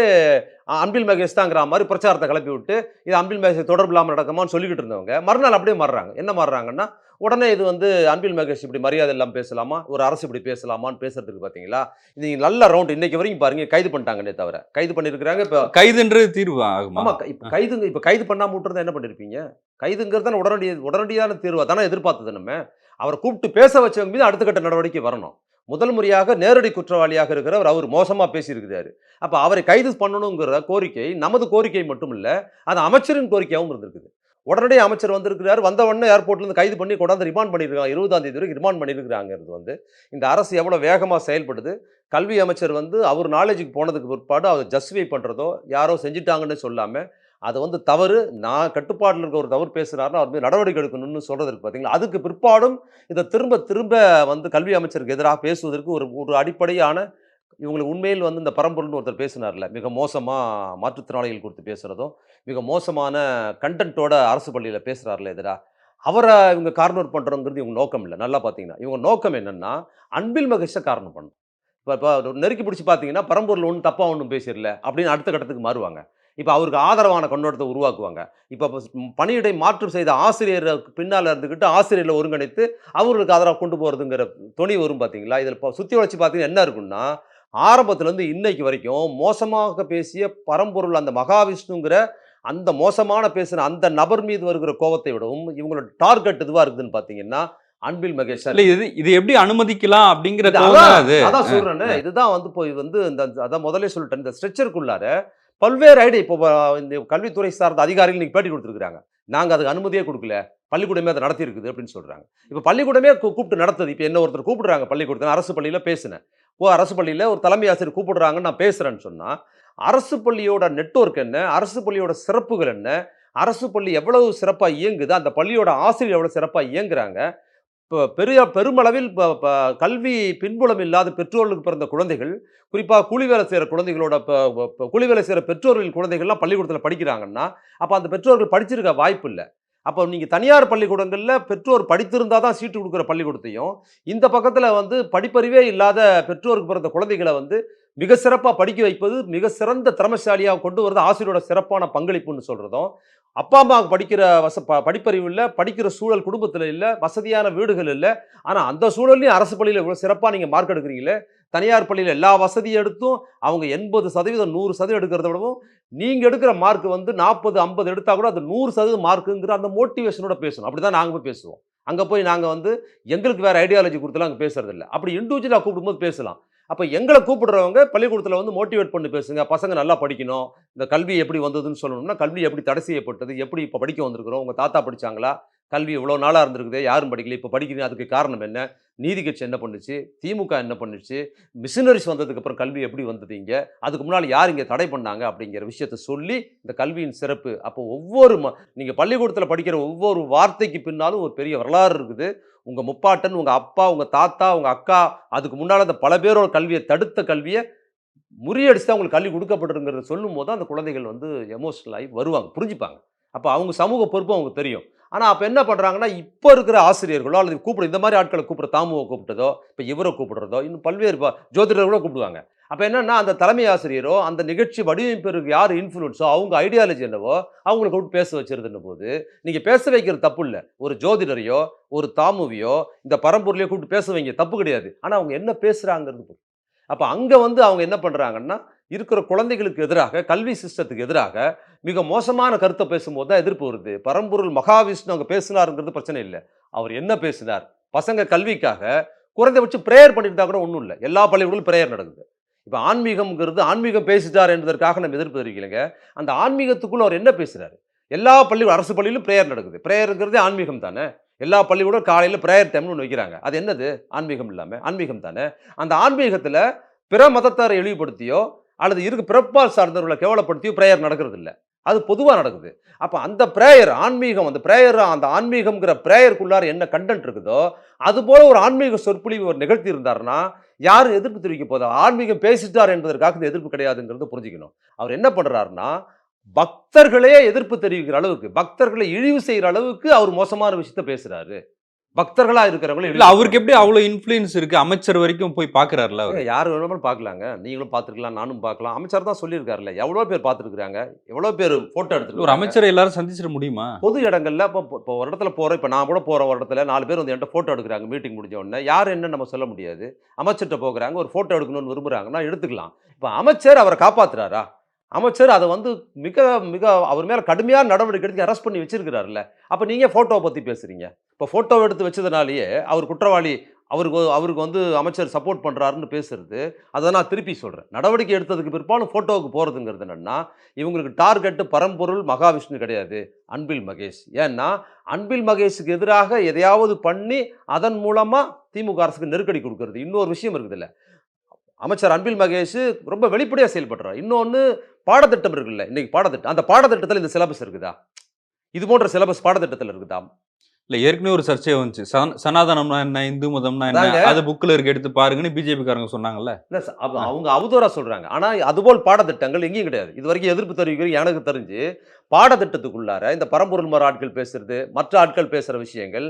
அன்பில் மகேஷ் தாங்கிற மாதிரி பிரச்சாரத்தை கிளப்பி விட்டு இது அன்பில் மகேஷ் தொடர்பு இல்லாமல் நடக்குமான்னு சொல்லிக்கிட்டு இருந்தவங்க மறுநாள் அப்படியே மாறுறாங்க. என்ன மாறுறாங்கன்னா உடனே இது வந்து அன்பில் மகேஷ் இப்படி மரியாதை இல்லாமல் பேசலாமா? ஒரு அரசு இப்படி பேசலாமான்னு பேசுறதுக்கு பார்த்தீங்களா இது நல்ல ரவுண்ட் இன்னைக்கு வரைக்கும் பாருங்க கைது பண்ணிட்டாங்கன்னே தவிர. கைது பண்ணியிருக்கிறாங்க இப்போ கைதுன்றது தீர்வு ஆகுமா? ஆமா இப்போ கைதுங்க இப்போ கைது பண்ணாம விட்டுருந்தா என்ன பண்ணிருப்பீங்க? கைதுங்கிறது தானே உடனடி உடனடியான தீர்வு தானே எதிர்பார்த்தது நம்ம? அவரை கூப்பிட்டு பேச வச்சவங்க மீது அடுத்த கட்ட நடவடிக்கை வரணும். முதல் முறையாக நேரடி குற்றவாளியாக இருக்கிறவர் அவர் மோசமாக பேசியிருக்கிறாரு. அப்போ அவரை கைது பண்ணணுங்கிற கோரிக்கை நமது கோரிக்கை மட்டும் இல்லை அது அமைச்சரின் கோரிக்கையாகவும் இருந்திருக்குது. உடனடியே அமைச்சர் வந்திருக்கிறார் வந்த உடனே ஏர்போர்ட்லேருந்து கைது பண்ணி கொண்டாந்து ரிமாண்ட் பண்ணியிருக்காங்க. இருபதாம் தேதி வரைக்கும் ரிமாண்ட் பண்ணியிருக்கிறாங்கிறது வந்து இந்த அரசு எவ்வளோ வேகமாக செயல்படுது கல்வி அமைச்சர் வந்து அவர் நாலேஜுக்கு போனதுக்கு பிற்பாடு அவர் ஜஸ்டிஃபை பண்ணுறதோ யாரோ செஞ்சிட்டாங்கன்னு சொல்லாமல் அது வந்து தவறு. நான் கட்டுப்பாட்டில் இருக்க ஒரு தவறு பேசுகிறாருன்னா அவர் மீது நடவடிக்கை எடுக்கணும்னு சொல்கிறதுக்கு பார்த்தீங்களா அதுக்கு பிற்பாடும் இதை திரும்ப திரும்ப வந்து கல்வி அமைச்சருக்கு எதிராக பேசுவதற்கு ஒரு ஒரு அடிப்படையான இவங்களுக்கு உண்மையில் வந்து இந்த பரம்பொருள்னு ஒருத்தர் பேசினார்ல மிக மோசமாக மாற்றுத்திறனாளிகள் கொடுத்து பேசுகிறதும் மிக மோசமான கண்டென்ட்டோட அரசு பள்ளியில் பேசுகிறார்ல எதிராக அவரை இவங்க கார்னர் பண்ணுறோங்கிறது இவங்க நோக்கம் இல்லை. நல்லா பார்த்தீங்கன்னா இவங்க நோக்கம் என்னென்னா அன்பில் மகேஷை காரணம் பண்ணணும். இப்போ இப்போ நெருக்கி பிடிச்சி பார்த்தீங்கன்னா பரம்பூரில் ஒன்றும் தப்பாக ஒன்றும் பேசிடல அப்படின்னு அடுத்த கட்டத்துக்கு மாறுவாங்க. இப்போ அவருக்கு ஆதரவான கண்ணோட்டத்தை உருவாக்குவாங்க. இப்போ பணியிடை மாற்றம் செய்த ஆசிரியர் பின்னால் இருந்துக்கிட்டு ஆசிரியர்களை ஒருங்கிணைத்து அவர்களுக்கு ஆதரவாக கொண்டு போகிறதுங்கிற துணி வரும் பார்த்தீங்களா இதில் இப்போ சுற்றி வளைச்சி பார்த்தீங்கன்னா என்ன இருக்குன்னா ஆரம்பத்துலேருந்து இன்னைக்கு வரைக்கும் மோசமாக பேசிய பரம்பொருள் அந்த மகாவிஷ்ணுங்கிற அந்த மோசமான பேசின அந்த நபர் மீது வருகிற கோபத்தை விடவும் இவங்களோட டார்கெட் இதுவாக இருக்குதுன்னு பார்த்தீங்கன்னா அன்பில் மகேஷ் இல்ல இது இது எப்படி அனுமதிக்கலாம் அப்படிங்கிற இது கோவம் தான் அதான் அது அதான் சொல்றேனே. இதுதான் வந்து இப்போ இது வந்து இந்த அதான் முதல்ல சொல்லிட்டேன். இந்த ஸ்ட்ரெச்சருக்குள்ளார பல்வேறு ஐடி இப்போ இந்த கல்வித்துறை சார்ந்த அதிகாரிகள் இன்னைக்கு பேட்டி கொடுத்துருக்காங்க நாங்கள் அதுக்கு அனுமதியே கொடுக்கல. பள்ளிக்கூடமே அதை நடத்தி இருக்குது அப்படின்னு சொல்கிறாங்க இப்போ பள்ளிக்கூடமே கூப்பிட்டு நடத்துது. இப்போ என்ன ஒருத்தர் கூப்பிடுறாங்க பள்ளிக்கூடத்தில்? அரசு பள்ளியில் பேசினேன். ஓ அரசு பள்ளியில் ஒரு தலைமை ஆசிரியர் கூப்பிடுறாங்கன்னு நான் பேசுகிறேன்னு சொன்னால் அரசு பள்ளியோட நெட்வொர்க் என்ன? அரசு பள்ளியோட சிறப்புகள் என்ன? அரசு பள்ளி எவ்வளவு சிறப்பாக இயங்குது? அந்த பள்ளியோட ஆசிரியர் எவ்வளோ சிறப்பாக இயங்குறாங்க? பெரிய பெருமளவில் கல்வி பின்புலம் இல்லாத பெற்றோர்களுக்கு பிறந்த குழந்தைகள் குறிப்பாக கூலி வேலை செய்கிற குழந்தைகளோட இப்போ கூலி வேலை செய்கிற பெற்றோர்களின் குழந்தைகள்லாம் பள்ளிக்கூடத்தில் படிக்கிறாங்கன்னா அப்போ அந்த பெற்றோர்கள் படிச்சிருக்க வாய்ப்பு இல்லை. அப்போ நீங்கள் தனியார் பள்ளிக்கூடங்களில் பெற்றோர் படித்திருந்தால் தான் சீட்டு கொடுக்குற பள்ளிக்கூடத்தையும் இந்த பக்கத்தில் வந்து படிப்பறிவே இல்லாத பெற்றோருக்கு பிறந்த குழந்தைகளை வந்து மிக சிறப்பாக படிக்க வைப்பது மிக சிறந்த திறமசாலியாக கொண்டு வரது ஆசிரியரோட சிறப்பான பங்களிப்புன்னு சொல்கிறதும் அப்பா அம்மா படிக்கிற வச ப படிப்பறிவு இல்லை படிக்கிற சூழல் குடும்பத்தில் இல்லை வசதியான வீடுகள் இல்லை ஆனால் அந்த சூழல்லையும் அரசு பள்ளியில் இவ்வளோ சிறப்பாக நீங்கள் மார்க் எடுக்கிறீங்களே தனியார் பள்ளியில் எல்லா வசதியும் எடுத்தும் அவங்க எண்பது சதவீதம் நூறு சதவீதம் எடுக்கிறத விடவும் நீங்கள் எடுக்கிற மார்க் வந்து நாற்பது ஐம்பது எடுத்தால் கூட அது நூறு சதவீதம் மார்க்குங்கிற அந்த மோட்டிவேஷனோட பேசணும். அப்படி தான் நாங்கள் போய் பேசுவோம். அங்கே போய் நாங்கள் வந்து எங்களுக்கு வேறு ஐடியாலஜி கொடுத்துலாம் அங்கே பேசுறதில்ல. அப்படி இண்டிவிஜுவலாக கூப்பிடும்போது பேசலாம். அப்போ எங்களை கூப்பிடுறவங்க பள்ளிக்கூடத்தில் வந்து மோட்டிவேட் பண்ணி பேசுங்க. பசங்க நல்லா படிக்கணும். இந்த கல்வி எப்படி வந்ததுன்னு சொல்லணும்னா கல்வி எப்படி தடை செய்யப்பட்டது எப்படி இப்போ படிக்க வந்திருக்கிறோம் உங்கள் தாத்தா படிச்சாங்களா? கல்வி இவ்வளோ நாளாக இருந்திருக்குது யாரும் படிக்கல இப்போ படிக்கிறீங்க அதுக்கு காரணம் என்ன? நீதி கட்சி என்ன பண்ணுச்சு? திமுக என்ன பண்ணுச்சு? மிஷினரிஸ் வந்ததுக்கப்புறம் கல்வி எப்படி வந்தது இங்கே? அதுக்கு முன்னால் யார் இங்கே தடை பண்ணாங்க? அப்படிங்கிற விஷயத்த சொல்லி இந்த கல்வியின் சிறப்பு அப்போ ஒவ்வொரு ம நீங்கள் பள்ளிக்கூடத்தில் படிக்கிற ஒவ்வொரு வார்த்தைக்கு பின்னாலும் ஒரு பெரிய வரலாறு இருக்குது. உங்கள் முப்பாட்டன் உங்கள் அப்பா உங்கள் தாத்தா உங்கள் அக்கா அதுக்கு முன்னால் அந்த பல பேரோட கல்வியை தடுத்த கல்வியை முறியடிச்சு தான் உங்களுக்கு கல்வி கொடுக்கப்பட்டிருங்கிறத சொல்லும் போது அந்த குழந்தைகள் வந்து எமோஷனல் ஆகி வருவாங்க புரிஞ்சுப்பாங்க. அப்போ அவங்க சமூக பொறுப்பு அவங்க தெரியும். ஆனால் அப்போ என்ன பண்ணுறாங்கன்னா இப்போ இருக்கிற ஆசிரியர்களோ அல்லது கூப்பிட இந்த மாதிரி ஆட்களை கூப்பிட்ற தாமுவை கூப்பிட்டதோ இப்போ இவரை கூப்பிடுறதோ இன்னும் பல்வேறு ப- ஜோதிடர்களோ கூப்பிடுவாங்க. அப்போ என்னென்னா அந்த தலைமை ஆசிரியரோ அந்த நிகழ்ச்சி வடிவமைப்பிற்கு யார் இன்ஃப்ளூன்ஸோ அவங்க ஐடியாலஜி என்னவோ அவங்களை கூப்பிட்டு பேச வச்சிருதுன்ன போது நீங்கள் பேச வைக்கிறது தப்பு இல்லை. ஒரு ஜோதிடரையோ ஒரு தாமுவையோ இந்த பரம்பூர்லேயோ கூப்பிட்டு பேச வைங்க தப்பு கிடையாது. ஆனால் அவங்க என்ன பேசுகிறாங்கிறது அப்போ அங்கே வந்து அவங்க என்ன பண்ணுறாங்கன்னா இருக்கிற குழந்தைகளுக்கு எதிராக கல்வி சிஸ்டத்துக்கு எதிராக மிக மோசமான கருத்தை பேசும்போது தான் எதிர்ப்பு வருது. பரம்பொருள் மகாவிஷ்ணு அங்கே பேசினாருங்கிறது பிரச்சனை இல்லை. அவர் என்ன பேசினார்? பசங்க கல்விக்காக குறைந்தபட்சம் ப்ரேயர் பண்ணியிருந்தா கூட ஒன்றும் இல்லை. எல்லா பள்ளிகளும் ப்ரேயர் நடக்குது. இப்போ ஆன்மீகம்ங்கிறது ஆன்மீகம் பேசிட்டார் என்பதற்காக நம்ம எதிர்ப்பு தெரிவிக்கலைங்க. அந்த ஆன்மீகத்துக்குள்ள அவர் என்ன பேசுகிறார் எல்லா பள்ளியும் அரசு பள்ளியிலும் ப்ரேயர் நடக்குது. ப்ரேயருங்கிறதே ஆன்மீகம் தானே? எல்லா பள்ளியோட காலையில் ப்ரேயர் டைம்னு ஒன்று வைக்கிறாங்க. அது என்னது? ஆன்மீகம் இல்லாமல் ஆன்மீகம் தானே? அந்த ஆன்மீகத்தில் பிற மதத்தாரை இழிவுபடுத்தியோ அல்லது இருக்கு பிறப்பால் சார்ந்தவர்களை கேவலப்படுத்தியோ ப்ரேயர் நடக்கிறது இல்லை அது பொதுவாக நடக்குது. அப்போ அந்த ப்ரேயர் ஆன்மீகம் அந்த ப்ரேயர் அந்த ஆன்மீகம்ங்கிற ப்ரேயருக்குள்ளார என்ன கண்டென்ட் இருக்குதோ அது போல ஒரு ஆன்மீக சொற்பொழிவு ஒரு நிகழ்த்தி இருந்தார்னா யார் எதிர்ப்பு தெரிவிக்க போதா ஆன்மீகம் பேசிட்டார் என்பதற்காக இந்த எதிர்ப்பு கிடையாதுங்கிறத புரிஞ்சுக்கணும். அவர் என்ன பண்ணுறாருன்னா பக்தர்களே எதிர்ப்பு தெரிவிக்கிற அளவுக்கு பக்தர்களை இழிவு செய்கிற அளவுக்கு அவர் மோசமான விஷயத்த பேசுகிறாரு பக்தர்களா இருக்கிறவங்களை இல்ல அவருக்கு எப்படி அவ்வளவு இன்ஃப்ளூயன்ஸ் இருக்கு? அமைச்சர் வரைக்கும் போய் பாக்குறாருல அவர்? யார் வேணுமாலும் பார்க்கலாங்க. நீங்களும் பார்த்துருக்கலாம் நானும் பார்க்கலாம். அமைச்சர் தான் சொல்லியிருக்காருல்ல. எவ்வளோ பேர் பார்த்துருக்காங்க எவ்வளோ பேர் ஃபோட்டோ எடுத்துட்டு ஒரு அமைச்சரை எல்லாரும் சந்திச்சிட முடியுமா? பொது இடங்கள்ல இப்போ இப்போ ஒரு இடத்துல போகிறோம் இப்போ நான் கூட போகிற ஒரு இடத்துல நாலு பேர் வந்து என்கிட்ட ஃபோட்டோ எடுக்கிறாங்க மீட்டிங் முடிஞ்ச உடனே. யார் என்ன நம்ம சொல்ல முடியாது. அமைச்சர்கிட்ட போகிறாங்க ஒரு ஃபோட்டோ எடுக்கணும்னு விரும்புகிறாங்கன்னா எடுத்துக்கலாம். இப்போ அமைச்சர் அவரை காப்பாத்துறாரா? அமைச்சர் அதை வந்து மிக மிக அவர் மேலே கடுமையான நடவடிக்கை எடுத்து அரெஸ்ட் பண்ணி வச்சிருக்கிறாருல்ல. அப்போ நீங்கள் ஃபோட்டோவை பற்றி பேசுகிறீங்க இப்போ ஃபோட்டோ எடுத்து வச்சதுனாலேயே அவர் குற்றவாளி அவருக்கு அவருக்கு வந்து அமைச்சர் சப்போர்ட் பண்ணுறாருன்னு பேசுறது. அதை நான் திருப்பி சொல்கிறேன் நடவடிக்கை எடுத்ததுக்கு பிற்பாலும் ஃபோட்டோவுக்கு போகிறதுங்கிறது என்னென்னா இவங்களுக்கு டார்கெட்டு பரம்பொருள் மகாவிஷ்ணு கிடையாது. அன்பில் மகேஷ். ஏன்னா அன்பில் மகேஷுக்கு எதிராக எதையாவது பண்ணி அதன் மூலமாக திமுக அரசுக்கு நெருக்கடி கொடுக்கறது. இன்னொரு விஷயம் இருக்குதுல்ல. அமைச்சர் அன்பில் மகேஷ் ரொம்ப வெளிப்படையாக செயல்படுறார். இன்னொன்று பாடத்திட்டம் இருக்குல்ல இன்னைக்கு பாடத்திட்டம் அந்த பாடத்திட்டத்தில் இந்த சிலபஸ் இருக்குதா? இது போன்ற சிலபஸ் பாடத்திட்டத்தில் இருக்குதா? இல்ல ஏற்கனவே ஒரு சர்ச்சை வந்துச்சு. சன- சனாதனம்னா என்ன இந்து மதம்னா என்ன. அது புக்ல இருக்கு எடுத்து பாருங்கன்னு பிஜேபி காரங்க சொன்னாங்கல்ல. இல்லை அவங்க அவதூறாக சொல்கிறாங்க ஆனால் அதுபோல் பாடத்திட்டங்கள் எங்கேயும் கிடையாது. இது வரைக்கும் எதிர்ப்பு தெரிவிக்கிற எனக்கு தெரிஞ்சு பாடத்திட்டத்துக்குள்ளார இந்த பரம்பொருள் மர ஆட்கள் பேசுறது மற்ற ஆட்கள் பேசுகிற விஷயங்கள்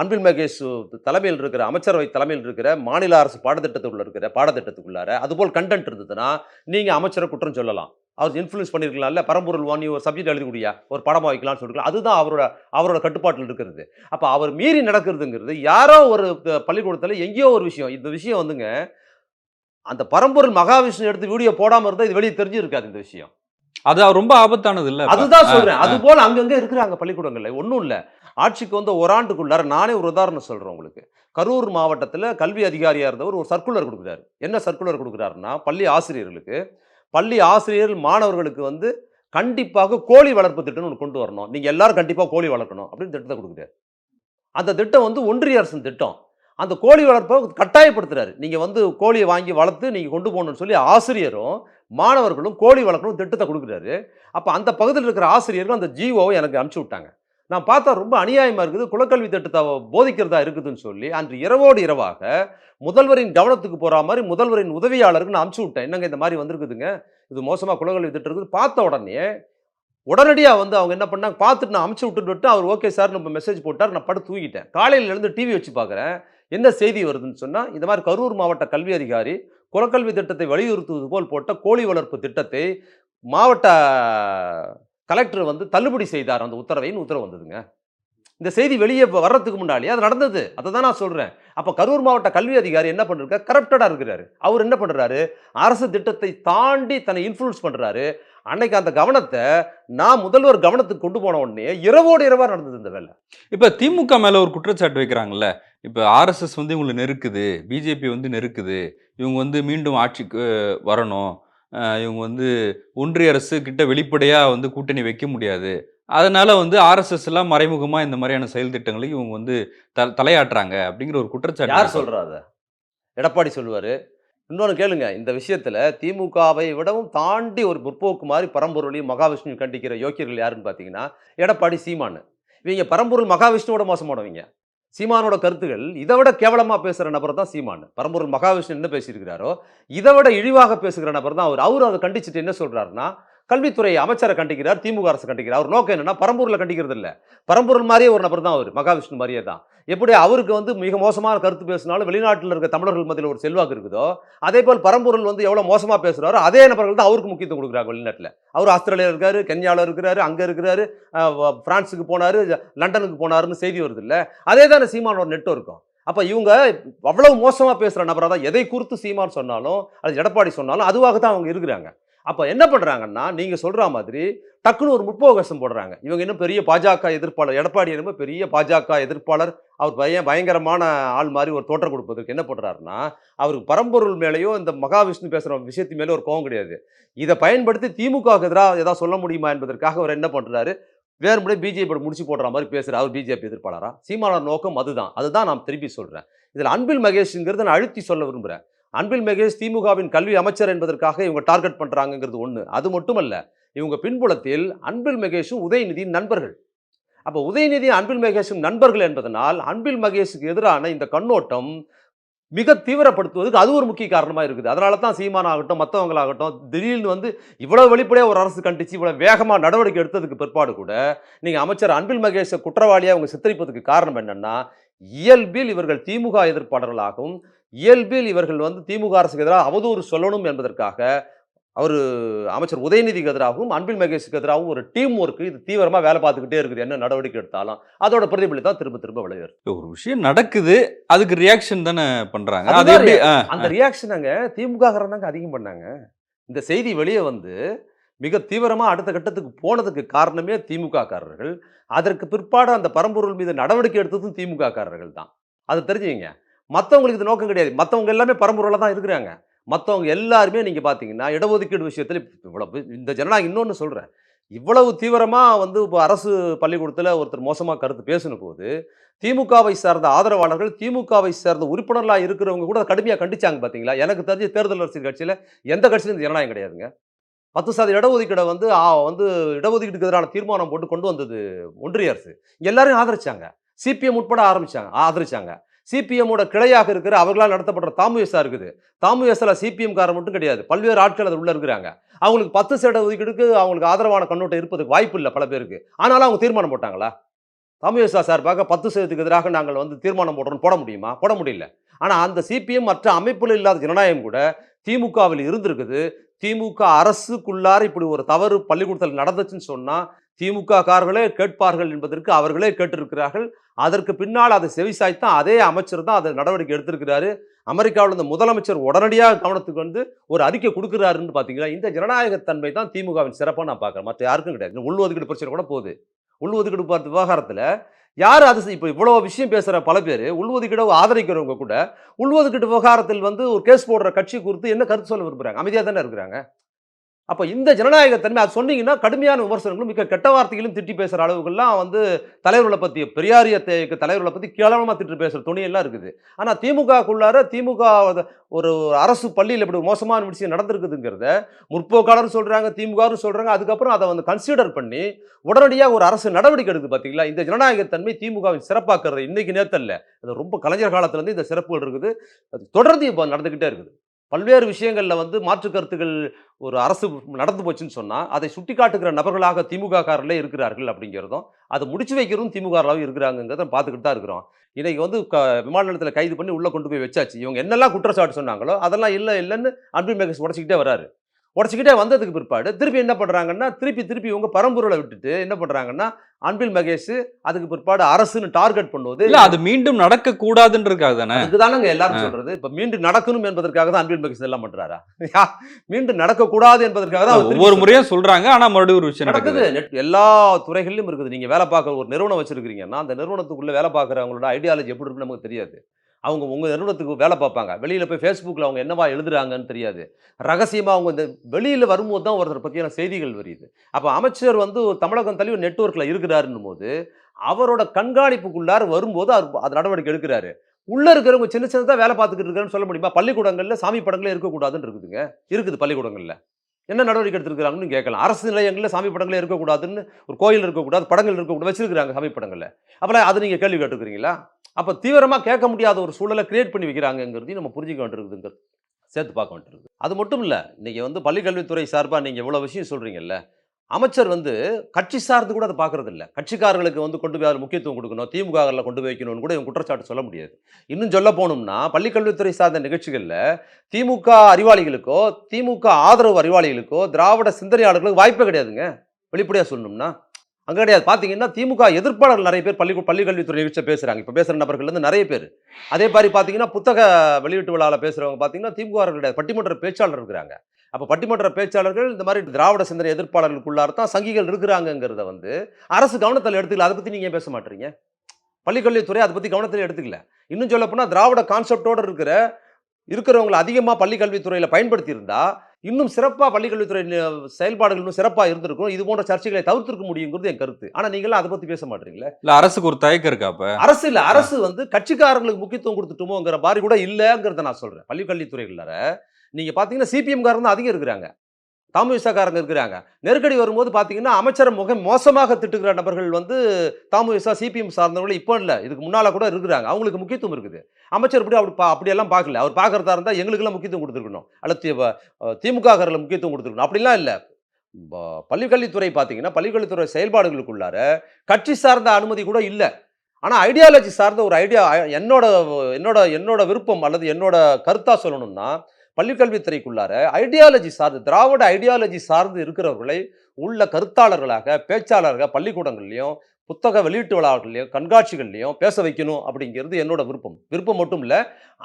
அன்பில் மகேஷ் தலைமையில் இருக்கிற அமைச்சரவை தலைமையில் இருக்கிற மாநில அரசு பாடத்திட்டத்துக்குள்ள இருக்கிற பாடத்திட்டத்துக்குள்ளார அதுபோல் கண்டென்ட் இருந்ததுன்னா நீங்கள் அமைச்சரை குற்றம் சொல்லலாம். அவர் இன்ஃப்ளூயன்ஸ் பண்ணியிருக்கலாம்ல? பரம்பொருள் வாங்கி ஒரு சப்ஜெக்ட் எழுதக்கூடிய? ஒரு படமாக வைக்கலாம்னு சொல்லிருக்கலாம். அதுதான் அவரோட அவரோட கட்டுப்பாட்டில் இருக்கிறது. அப்போ அவர் மீறி நடக்கிறதுங்கிறது யாரோ ஒரு பள்ளிக்கூடத்தில் எங்கேயோ ஒரு விஷயம். இந்த விஷயம் வந்துங்க அந்த பரம்பொருள் மகாவிஷ்ணு எடுத்து வீடியோ போடாமல் இருந்தால் இது வெளியே தெரிஞ்சு இருக்காது இந்த விஷயம். அது ரொம்ப ஆபத்தானது இல்ல. அதுதான் சொல்றேன். அது போல அங்கங்க இருக்கிறாங்க பள்ளிக்கூடங்கள்ல. ஒன்றும் இல்ல. ஆட்சிக்கு வந்து ஒரு ஆண்டுக்குள்ளார நானே ஒரு உதாரணம் சொல்றேன் உங்களுக்கு. கரூர் மாவட்டத்தில் கல்வி அதிகாரியா இருந்தவர் ஒரு சர்க்குலர் கொடுக்குறாரு. என்ன சர்க்குலர் கொடுக்குறாருன்னா பள்ளி ஆசிரியர்களுக்கு பள்ளி ஆசிரியர்கள் மாணவர்களுக்கு வந்து கண்டிப்பாக கோழி வளர்ப்பு திட்டம்னு ஒன்று கொண்டு வரணும். நீங்க எல்லாரும் கண்டிப்பாக கோழி வளர்க்கணும் அப்படின்னு திட்டத்தை கொடுக்குறாரு. அந்த திட்டம் வந்து ஒன்றிய அரசின் திட்டம். அந்த கோழி வளர்ப்பை கட்டாயப்படுத்துகிறாரு நீங்கள் வந்து கோழியை வாங்கி வளர்த்து நீங்கள் கொண்டு போகணும்னு சொல்லி ஆசிரியரும் மாணவர்களும் கோழி வளர்க்கணும் திட்டத்தை கொடுக்குறாரு. அப்போ அந்த பகுதியில் இருக்கிற ஆசிரியர்கள் அந்த ஜிஓவை எனக்கு அனுப்பிச்சி விட்டாங்க. நான் பார்த்தா ரொம்ப அநியாயமாக இருக்குது. குலக்கல்வி திட்டத்தை போதிக்கிறதா இருக்குதுன்னு சொல்லி அன்று இரவோடு இரவாக முதல்வரின் கவனத்துக்கு போகிற மாதிரி முதல்வரின் உதவியாளருக்கு நான் அமுச்சு விட்டேன். என்னங்க இந்த மாதிரி வந்திருக்குதுங்க? இது மோசமாக குலக்கல்வி திட்டம் இருக்குது. பார்த்த உடனே உடனடியாக வந்து அவங்க என்ன பண்ணாங்க? பார்த்துட்டு நான் அமுச்சு விட்டுட்டு அவர் ஓகே சார் நம்ம மெசேஜ் போட்டார். நான் படுத்து தூங்கிட்டேன். காலையில் எழுந்து டிவி வச்சு பார்க்குறேன். என்ன செய்தி வருதுன்னு சொன்னால் இந்த மாதிரி கரூர் மாவட்ட கல்வி அதிகாரி குலக்கல்வி திட்டத்தை வலியுறுத்துவது போல் போட்ட கோழி வளர்ப்பு திட்டத்தை மாவட்ட கலெக்டர் வந்து தள்ளுபடி செய்தார். அந்த உத்தரவைன்னு உத்தரவு வந்ததுங்க. இந்த செய்தி வெளியே வர்றதுக்கு முன்னாடி அது நடந்தது. அதை தான் நான் சொல்கிறேன் அப்போ கரூர் மாவட்ட கல்வி அதிகாரி என்ன பண்ணிருக்காரு கரப்டடாக இருக்கிறாரு. அவர் என்ன பண்ணுறாரு அரசு திட்டத்தை தாண்டி தன்னை இன்ஃப்ளூன்ஸ் பண்ணுறாரு அன்னைக்கு அந்த கவனத்தை நான் முதல்வர் கவனத்துக்கு கொண்டு போன உடனே இரவோடு இரவாக நடந்தது இந்த வேலை. இப்போ திமுக மேலே ஒரு குற்றச்சாட்டு வைக்கிறாங்கல்ல. இப்ப ஆர்எஸ்எஸ் வந்து இவங்களை நெருக்குது பிஜேபி வந்து நெருக்குது இவங்க வந்து மீண்டும் ஆட்சிக்கு வரணும். இவங்க வந்து ஒன்றிய அரசு கிட்ட வெளிப்படையா வந்து கூட்டணி வைக்க முடியாது. அதனால வந்து ஆர்எஸ்எஸ் எல்லாம் மறைமுகமா இந்த மாதிரியான செயல் திட்டங்களுக்கு இவங்க வந்து த தலையாட்டுறாங்க அப்படிங்கிற ஒரு குற்றச்சாட்டு யார் அதை? எடப்பாடி சொல்லுவார். இன்னொன்று கேளுங்க இந்த விஷயத்தில் திமுகவை விடவும் தாண்டி ஒரு முற்போக்கு மாதிரி பரம்பொருளையும் மகாவிஷ்ணு கண்டிக்கிற யோக்கியர்கள் யாருன்னு பார்த்தீங்கன்னா எடப்பாடி சீமான். இவங்க பரம்பொருள் மகாவிஷ்ணுவோட மோசமானவங்க. சீமானோட கருத்துகள் இதை விட கேவலமாக பேசுகிற நபர் தான் சீமான். பரம்பூர் மகாவிஷ்ணு என்ன பேசியிருக்கிறாரோ இதை விட இழிவாக பேசுகிற நபர் தான் அவர். அவர் அதை கண்டிச்சுட்டு என்ன சொல்றாருன்னா கல்வித்துறை அமைச்சரை கண்டிக்கிறார் திமுக அரசு கண்டிக்கிறார். அவர் நோக்கம் என்னன்னா பரம்பூரில் கண்டிக்கிறது இல்லை பரம்பொருள் மாதிரியே ஒரு நபர் தான் அவர் மகாவிஷ்ணு மாதிரியே தான். எப்படி அவருக்கு வந்து மிக மோசமான கருத்து பேசினாலும் வெளிநாட்டில் இருக்க தமிழர்கள் மத்தியில் ஒரு செல்வாக்கு இருக்குதோ அதே போல் பரம்பூரில் வந்து எவ்வளோ மோசமாக பேசுகிறாரோ அதே நபர்கள் தான் அவருக்கு முக்கியத்துவம் கொடுக்குறாங்க வெளிநாட்டில். அவர் ஆஸ்திரேலியா இருக்காரு கென்யாவில் இருக்கிறாரு அங்கே இருக்கிறாரு ஃப்ரான்ஸுக்கு பிரான்ஸுக்கு போனார் லண்டனுக்கு போனாருன்னு செய்தி வருது இல்லை அதே தானே சீமானோட நெட்ஒர்க்கும் அப்போ இவங்க அவ்வளவு மோசமாக பேசுகிற நபராக தான் எதை குறித்து சீமான் சொன்னாலும் அது எடப்பாடி சொன்னாலும் அதுவாக தான் அவங்க இருக்கிறாங்க. அப்போ என்ன பண்ணுறாங்கன்னா நீங்கள் சொல்கிற மாதிரி டக்குன்னு ஒரு முற்போகசம் போடுறாங்க. இவங்க இன்னும் பெரிய பாஜக எதிர்ப்பாளர் எடப்பாடி என்னமோ பெரிய பாஜக எதிர்ப்பாளர் அவர் பையன் பயங்கரமான ஆள் மாதிரி ஒரு தோற்றம் கொடுப்பதற்கு என்ன பண்ணுறாருன்னா அவருக்கு பரம்பொருள் மேலேயோ இந்த மகாவிஷ்ணு பேசுகிற விஷயத்து மேலே ஒரு கோவம் கிடையாது. இதை பயன்படுத்தி திமுகவுக்கு எதிராக ஏதாவது சொல்ல முடியுமா என்பதற்காக அவர் என்ன பண்ணுறாரு வேறுபடி பிஜேபி முடிச்சு போடுற மாதிரி பேசுகிறார் அவர் பிஜேபி எதிர்ப்பாளரா? சீமான நோக்கம் அதுதான். அதுதான் நான் திருப்பி சொல்கிறேன் இதில் அன்பில் மகேஷ்ங்கிறத நான் அழுத்தி சொல்ல விரும்புகிறேன் அன்பில் மகேஷ் திமுகவின் கல்வி அமைச்சர் என்பதற்காக இவங்க டார்கெட் பண்ணுறாங்கங்கிறது ஒன்று அது மட்டுமல்ல இவங்க பின்புலத்தில் அன்பில் மகேஷும் உதயநிதியின் நண்பர்கள். அப்போ உதயநிதி அன்பில் மகேஷும் நண்பர்கள் என்பதனால் அன்பில் மகேஷுக்கு எதிரான இந்த கண்ணோட்டம் மிக தீவிரப்படுத்துவதுக்கு அது ஒரு முக்கிய காரணமாக இருக்குது. அதனால தான் சீமான் ஆகட்டும் மற்றவங்களாகட்டும் திடீர்னு வந்து இவ்வளோ வெளிப்படையாக ஒரு அரசு கண்டிச்சு இவ்வளோ வேகமாக நடவடிக்கை எடுத்ததுக்கு பிற்பாடு கூட நீங்கள் அமைச்சர் அன்பில் மகேஷை குற்றவாளியாக அவங்க சித்தரிப்பதற்கு காரணம் என்னென்னா இயல்பில் இவர்கள் திமுக எதிர்ப்பாளர்களாகவும் இயல்பில் இவர்கள் வந்து திமுக அரசுக்கு எதிராக அவதூறு சொல்லணும் என்பதற்காக அவர் அமைச்சர் உதயநிதிக்கு எதிராகவும் அன்பில் மகேஷுக்கு எதிராகவும் ஒரு டீம் ஒர்க்கு இது தீவிரமாக வேலை பார்த்துக்கிட்டே இருக்குது. என்ன நடவடிக்கை எடுத்தாலும் அதோட பிரதிபலி தான் திரும்ப திரும்ப விளையாடு ஒரு விஷயம் நடக்குது. அதுக்கு ரியாக்ஷன் தானே ஆ, அந்த ரியாக்ஷன் அங்க திமுக தாங்க அதிகம் பண்ணாங்க. இந்த செய்தி வெளியே வந்து மிக தீவிரமா அடுத்த கட்டத்துக்கு போனதுக்கு காரணமே திமுக காரர்கள். அதற்கு பிற்பாடு அந்த பரம்பொருள் மீது நடவடிக்கை எடுத்ததும் திமுக காரர்கள் தான். அது தெரிஞ்சுங்க மற்றவங்களுக்கு இது நோக்கம் கிடையாது. மற்றவங்க எல்லாமே பரம்பொருளில் தான் இருக்கிறாங்க. மற்றவங்க எல்லாருமே நீங்கள் பார்த்தீங்கன்னா இடஒதுக்கீடு விஷயத்தில் இவ்வளவு இந்த ஜனநாயகம் இன்னொன்று சொல்கிறேன் இவ்வளவு தீவிரமாக வந்து இப்போ அரசு பள்ளிக்கூடத்தில் ஒருத்தர் மோசமாக கருத்து பேசின போது திமுகவை சார்ந்த ஆதரவாளர்கள் திமுகவை சேர்ந்த உறுப்பினர்களாக இருக்கிறவங்க கூட கடுமையாக கண்டிச்சாங்க பார்த்தீங்களா எனக்கு தெரிஞ்ச தேர்தல் அரசியல் கட்சியில் எந்த கட்சியிலும் இந்த ஜனநாயகம் கிடையாதுங்க. பத்து சதவீத இடஒதுக்கீடை வந்து வந்து இடஒதுக்கீட்டுக்கு எதிரான தீர்மானம் போட்டு கொண்டு வந்தது ஒன்றிய அரசு. எல்லாரையும் ஆதரிச்சாங்க. சிபிஎம் உட்பட ஆரம்பிச்சாங்க ஆதரிச்சாங்க. சிபிஎம்மோட கிளையாக இருக்கிற அவர்களால் நடத்தப்படுற தாமுஎஸ்ஆ இருக்குது. தாமுஎஸ்ல சிபிஎம்காரர் மட்டும் கிடையாது. பல்வேறு ஆட்கள் அதில் உள்ளே இருக்கிறாங்க. அவங்களுக்கு பத்து சத ஒதுக்கீடுக்கு அவங்களுக்கு ஆதரவான கண்ணோட்டம் இருப்பதுக்கு வாய்ப்பு இல்லை பல பேருக்கு. ஆனாலும் அவங்க தீர்மானம் போட்டாங்களா? தமிழிசா சார்பாக பத்து சதவீதத்துக்கு எதிராக நாங்கள் வந்து தீர்மானம் போடுறோம் போட முடியுமா? போட முடியல. ஆனால் அந்த சிபிஎம் மற்ற அமைப்பில் இல்லாத ஜனநாயகம் கூட திமுகவில் இருந்திருக்குது. திமுக அரசுக்குள்ளார இப்படி ஒரு தவறு பள்ளிக்கூடத்தில் நடந்துச்சுன்னு சொன்னால் திமுக காரர்களே கேட்பார்கள் என்பதற்கு அவர்களே கேட்டிருக்கிறார்கள். அதற்கு பின்னால் அதை செவிசாய்த்தான் அதே அமைச்சர் தான் அதை நடவடிக்கை எடுத்திருக்கிறாரு. அமெரிக்காவில் இந்த முதலமைச்சர் உடனடியாக கவனத்துக்கு வந்து ஒரு அறிக்கை கொடுக்குறாருன்னு பார்த்தீங்களா? இந்த ஜனநாயகத்தன்மை தான் திமுகவின் சிறப்பாக நான் பார்க்குறேன். மற்ற யாருக்கும் கிடையாது. இந்த உள்ஒதுக்கீடு பிரச்சனை கூட போகுது. உள்ஒதுக்கீடு பார்த்த விவகாரத்தில் யார் அது இப்போ இவ்வளோ விஷயம் பேசுகிற பல பேர் உள்ஒதுக்கீடை ஆதரிக்கிறவங்க கூட உள்ஒதுக்கீடு விவகாரத்தில் வந்து ஒரு கேஸ் போடுற கட்சி குறித்து என்ன கருத்து சொல்ல விரும்புகிறாங்க அமைதியாக தானே இருக்கிறாங்க? அப்போ இந்த ஜனநாயகத்தன்மை அது சொன்னீங்கன்னா கடுமையான விமர்சனங்களும் மிக கெட்ட வார்த்தைகளும் திட்டி பேசுகிற அளவுக்குலாம் வந்து தலைவர்களை பற்றி பெரியாரிய தலைவர்களை பற்றி கேவலமா திட்டு பேசுகிற துணியெல்லாம் இருக்குது. ஆனால் திமுகக்குள்ளார திமுக ஒரு அரசு பள்ளியில் இப்படி மோசமான விஷயம் நடந்திருக்குதுங்கிறத முற்போக்காளரும் சொல்கிறாங்க திமுகவும் சொல்கிறாங்க அதுக்கப்புறம் அதை வந்து கன்சிடர் பண்ணி உடனடியாக ஒரு அரசு நடவடிக்கை எடுக்குது பார்த்தீங்களா இந்த ஜனநாயகத்தன்மை திமுகவின் சிறப்பாக்குறது இன்றைக்கு நேரத்தில் அது ரொம்ப கலைஞர் காலத்துலேருந்து இந்த சிறப்புகள் இருக்குது. அது தொடர்ந்து இப்போ நடந்துக்கிட்டே இருக்குது. பல்வேறு விஷயங்களில் வந்து மாற்று கருத்துக்கள் ஒரு அரசு நடந்து போச்சுன்னு சொன்னால் அதை சுட்டி காட்டுகிற நபர்களாக திமுககாரர்களே இருக்கிறார்கள் அப்படிங்கிறதும் அதை முடிச்சு வைக்கிறதும் திமுக இருக்கிறாங்கிறத பார்த்துக்கிட்டு தான் இருக்கிறோம். இன்றைக்கி வந்து க விமான நிலையத்தில் கைது பண்ணி உள்ளே கொண்டு போய் வச்சாச்சு. இவங்க என்னெல்லாம் குற்றச்சாட்டு சொன்னாங்களோ அதெல்லாம் இல்லை இல்லைன்னு அன்பின் மேகஸ் உடச்சிக்கிட்டே வராரு. உடச்சிக்கிட்டே வந்ததுக்கு பிற்பாடு திருப்பி என்ன பண்றாங்கன்னா திருப்பி திருப்பி இவங்க பரம்பொருளை விட்டுட்டு என்ன பண்றாங்கன்னா அன்பில் மகேஷ் அதுக்கு பிற்பாடு அரசுன்னு டார்கெட் பண்ணுவது இல்ல அது மீண்டும் நடக்க கூடாதுன்றதுக்காக தானே? அதுதானங்க எல்லாரும் சொல்றது. இப்ப மீண்டும் நடக்கணும் என்பதற்காக தான் அன்பில் மகேஷ் எல்லாம் பண்றாரா? யா, மீண்டும் நடக்கக்கூடாது என்பதற்காக தான் ஒவ்வொரு முறையும் சொல்றாங்க ஆனா மறுபடியும் ஒரு விஷயம் நடக்குது. நடக்குது. நெட் எல்லா துறைகளிலும் இருக்குது. நீங்க வேலை பார்க்க ஒரு நிறுவனம் வச்சிருக்கீங்கன்னா அந்த நிறுவனத்துக்குள்ள வேலை பார்க்குறவங்களோட ஐடியாலஜி எப்படி இருக்குன்னு நமக்கு தெரியாது. அவங்க உங்கள் நிறுவனத்துக்கு வேலை பார்ப்பாங்க. வெளியில் போய் ஃபேஸ்புக்கில் அவங்க என்னவா எழுதுறாங்கன்னு தெரியாது. ரகசியமாக அவங்க இந்த வெளியில் வரும்போது தான் ஒருத்தர் பற்றியான செய்திகள் வருது. அப்போ அமைச்சர் வந்து ஒரு தமிழகம் தள்ளி ஒரு நெட்ஒர்க்கில் இருக்கிறாருன்னும் போது அவரோட கண்காணிப்புக்குள்ளார் வரும்போது அவர் அது நடவடிக்கை எடுக்கிறாரு. உள்ள இருக்கிறவங்க சின்ன சின்னதாக வேலை பார்த்துக்கிட்டு இருக்காருன்னு சொல்ல முடியுமா? பள்ளிக்கூடங்களில் சாமி படங்களே இருக்கக்கூடாதுன்னு இருக்குதுங்க. இருக்குது பள்ளிக்கூடங்களில். என்ன நடவடிக்கை எடுத்திருக்கிறாங்கன்னு கேட்கலாம். அரசு நிலையங்களில் சாமி படங்களே இருக்கக்கூடாதுன்னு ஒரு கோயில் இருக்கக்கூடாது படங்கள் இருக்கக்கூடாது வச்சிருக்கிறாங்க சாமி படங்களில். அப்போலாம் அது நீங்கள் கேள்வி கேட்டுக்கிறீங்களா அப்போ தீவிரமாக கேட்க முடியாத ஒரு சூழலை கிரியேட் பண்ணி வைக்கிறாங்கங்கிறதையும் நம்ம புரிஞ்சுக்க வேண்டியிருக்குதுங்கிறது. சேர்த்து பார்க்க வேண்டியிருக்கு அது மட்டும் இல்லை நீங்கள் வந்து பள்ளிக்கல்வித்துறை சார்பாக நீங்கள் இவ்வளோ விஷயம் சொல்கிறீங்கல்ல அமைச்சர் வந்து கட்சி சார்ந்து கூட அதை பார்க்கறது இல்ல கட்சிக்காரர்களுக்கு வந்து கொண்டு போய் அதில் முக்கியத்துவம் கொடுக்கணும் திமுகவில் கொண்டு போய் வைக்கணும்னு கூட இவங்க குற்றச்சாட்டு சொல்ல முடியாது. இன்னும் சொல்ல போனோம்னா பள்ளிக்கல்வித்துறை சார்ந்த நிகழ்ச்சிகளில் திமுக அறிவாளிகளுக்கோ திமுக ஆதரவு அறிவாளிகளுக்கோ திராவிட சிந்தனையாளர்களுக்கு வாய்ப்பே கிடையாதுங்க. வெளிப்படையாக சொல்லணும்னா. அங்கே கிடையாது. பார்த்தீங்கன்னா திமுக எதிர்ப்பாளர்கள் நிறைய பேர் பள்ளி பள்ளிக்கல்வித்துறை நிகழ்ச்சியை பேசுகிறாங்க இப்போ பேசுகிற நபர்கள் வந்து நிறைய பேர். அதே மாதிரி பார்த்தீங்கன்னா புத்தக வெளியீட்டு விழாவில் பேசுகிறவங்க பார்த்தீங்கன்னா திமுக கிடையாது. பட்டிமன்ற பேச்சாளர் இருக்கிறாங்க. அப்போ பட்டிமன்ற பேச்சாளர்கள் இந்த மாதிரி திராவிட சிந்தனை எதிர்ப்பாளர்களுக்குள்ளார் தான் சங்கிகள் இருக்கிறாங்கங்கிறத வந்து அரசு கவனத்தில் எடுத்துக்கல. அதை பற்றி நீங்கள் பேச மாட்டீங்க? பள்ளிக்கல்வித்துறை அதை பற்றி கவனத்தில் எடுத்துக்கல. இன்னும் சொல்ல போனால் திராவிட கான்செப்டோடு இருக்கிற இருக்கிறவங்களை அதிகமாக பள்ளிக்கல்வித்துறையில் பயன்படுத்தியிருந்தால் இன்னும் சிறப்பாக பள்ளிக்கல்வித்துறை செயல்பாடுகள் இன்னும் சிறப்பாக இருந்திருக்கும். இது போன்ற சர்ச்சைகளை தவிர்த்திருக்க முடியுங்கிறது என் கருத்து. ஆனால் நீங்களாம் அதை பற்றி பேச மாட்டீங்களே? இல்ல அரசுக்கு ஒரு தயக்கம் இருக்கா அப்ப. அரசு இல்ல அரசு வந்து கட்சிக்காரங்களுக்கு முக்கியத்துவம் கொடுத்துட்டோமோங்கிற மாதிரி கூட இல்லைங்கிறத நான் சொல்றேன். பள்ளிக்கல்வித்துறைகளில் நீங்க பாத்தீங்கன்னா சிபிஎம் காரங்க தான் அதிகம் இருக்கிறாங்க. தாமுவிசாக்காரங்க இருக்கிறாங்க. நெருக்கடி வரும்போது பார்த்தீங்கன்னா அமைச்சர் முகம் மோசமாக திட்டுகிற நபர்கள் வந்து தாமுவிசா சிபிஎம் சார்ந்தவர்கள் இப்போ இல்லை. இதுக்கு முன்னால் கூட இருக்கிறாங்க. அவங்களுக்கு முக்கியத்துவம் இருக்குது. அமைச்சர் இப்படி அப்படி பா அப்படியெல்லாம் பார்க்கல அவர் பார்க்குறதா இருந்தால் எங்களுக்கெல்லாம் முக்கியத்துவம் கொடுத்துருக்கணும். அல்லது தி- திமுக முக்கியத்துவம் கொடுத்துருக்கணும். அப்படிலாம் இல்லை. ப- பள்ளிக்கல்வித்துறை பார்த்தீங்கன்னா பள்ளிக்கல்வித்துறை செயல்பாடுகளுக்குள்ளார கட்சி சார்ந்த அனுமதி கூட இல்லை. ஆனால் ஐடியாலஜி சார்ந்த ஒரு ஐடியா என்னோட என்னோட என்னோட விருப்பம் அல்லது என்னோட கருத்தாக சொல்லணும்னா பள்ளிக்கல்வித்துறைக்குள்ளார ஐடியாலஜி சார்ந்து திராவிட ஐடியாலஜி சார்ந்து இருக்கிறவர்களை உள்ள கருத்தாளர்களாக பேச்சாளர்களாக பள்ளிக்கூடங்கள்லையும் புத்தக வெளியீட்டு விழாக்கள்லையும் கண்காட்சிகள்லையும் பேச வைக்கணும் அப்படிங்கிறது என்னோட விருப்பம். விருப்பம் மட்டும் இல்ல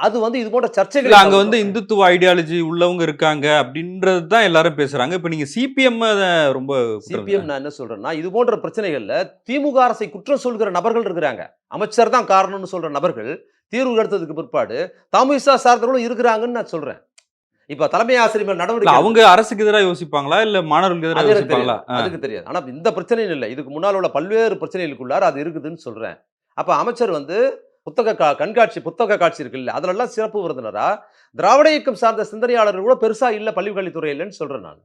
அது வந்து இது போன்ற சர்ச்சைகள் அங்க வந்து இந்துத்துவ ஐடியாலஜி உள்ளவங்க இருக்காங்க அப்படின்றது தான் எல்லாரும் பேசுறாங்க. இப்ப நீங்க சிபிஎம் ரொம்ப சிபிஎம் நான் என்ன சொல்றேன்னா இது போன்ற பிரச்சனைகள்ல திமுக அரசை குற்றம் சொல்கிற நபர்கள் இருக்கிறாங்க. அமைச்சர் தான் காரணம்னு சொல்ற நபர்கள் தீர்வு எடுத்ததுக்கு பிற்பாடு தாமுசா சார்ந்தவர்களும் இருக்கிறாங்கன்னு நான் சொல்றேன். இப்ப தலைமை ஆசிரியர் மேல் நடவடிக்கை அவங்க அரசுக்கு எதிராக யோசிப்பாங்களா? இல்ல மாணவர்களுக்கு எதிராக யோசிப்பாங்களா. அதுக்கு தெரியாது. ஆனா இந்த பிரச்சனையும் இல்லை. இதுக்கு முன்னால் உள்ள பல்வேறு பிரச்சனைகளுக்குள்ளார அது இருக்குதுன்னு சொல்றேன். அப்ப அமைச்சர் வந்து புத்தக கா கண்காட்சி புத்தக காட்சி இருக்குல்ல அதுலெல்லாம் சிறப்பு விருந்தினரா? திராவிட இயக்கம் சார்ந்த சிந்தனையாளர்கள் கூட பெருசா இல்ல பள்ளிக்கல்வித்துறை இல்லைன்னு சொல்றேன் நான்.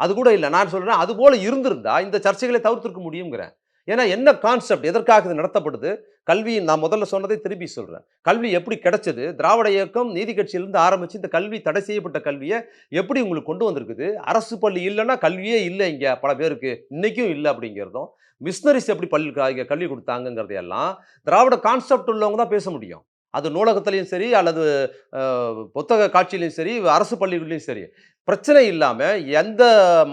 அது கூட இல்லை. நான் சொல்றேன் அது போல இருந்திருந்தா இந்த சர்ச்சைகளை தவிர்த்திருக்க முடியுங்கிறேன் ஏன்னா என்ன கான்செப்ட் எதற்காக இது நடத்தப்படுது? கல்வி நான் முதல்ல சொன்னதை திருப்பி சொல்கிறேன் கல்வி எப்படி கிடைச்சது? திராவிட இயக்கம் நீதி கட்சியிலிருந்து ஆரம்பித்து இந்த கல்வி தடை செய்யப்பட்ட கல்வியை எப்படி உங்களுக்கு கொண்டு வந்திருக்குது? அரசு பள்ளி இல்லைன்னா கல்வியே இல்லை இங்கே பல பேருக்கு. இன்றைக்கும் இல்லை அப்படிங்கிறதும் மிஷினரிஸ் எப்படி பள்ளி க- கல்வி கொடுத்தாங்கங்கிறதையெல்லாம் திராவிட கான்செப்ட் உள்ளவங்க தான் பேச முடியும். அது நூலகத்துலேயும் சரி அல்லது புத்தக காட்சியிலையும் சரி அரசு பள்ளிகள்லையும் சரி. பிரச்சனை இல்லாமல் எந்த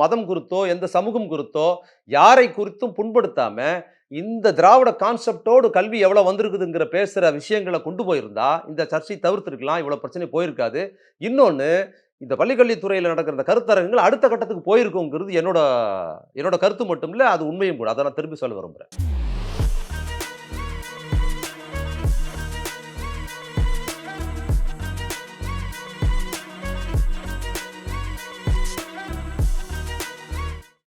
மதம் குறித்தோ எந்த சமூகம் குறித்தோ யாரை குறித்தும் புண்படுத்தாமல் இந்த திராவிட கான்செப்டோடு கல்வி எவ்வளோ வந்திருக்குதுங்கிற பேசுகிற விஷயங்களை கொண்டு போயிருந்தா இந்த சர்ச்சை தவிர்த்துருக்கலாம் இவ்வளோ பிரச்சனை போயிருக்காது. இன்னொன்று இந்த பள்ளிக்கல்வித்துறையில் நடக்கிற இந்த கருத்தரங்குகள் அடுத்த கட்டத்துக்கு போயிருக்கோங்கிறது என்னோட என்னோட கருத்து மட்டும் இல்லை அது உண்மையும் கூட. அதை நான் திரும்பி சொல்ல விரும்புறேன்.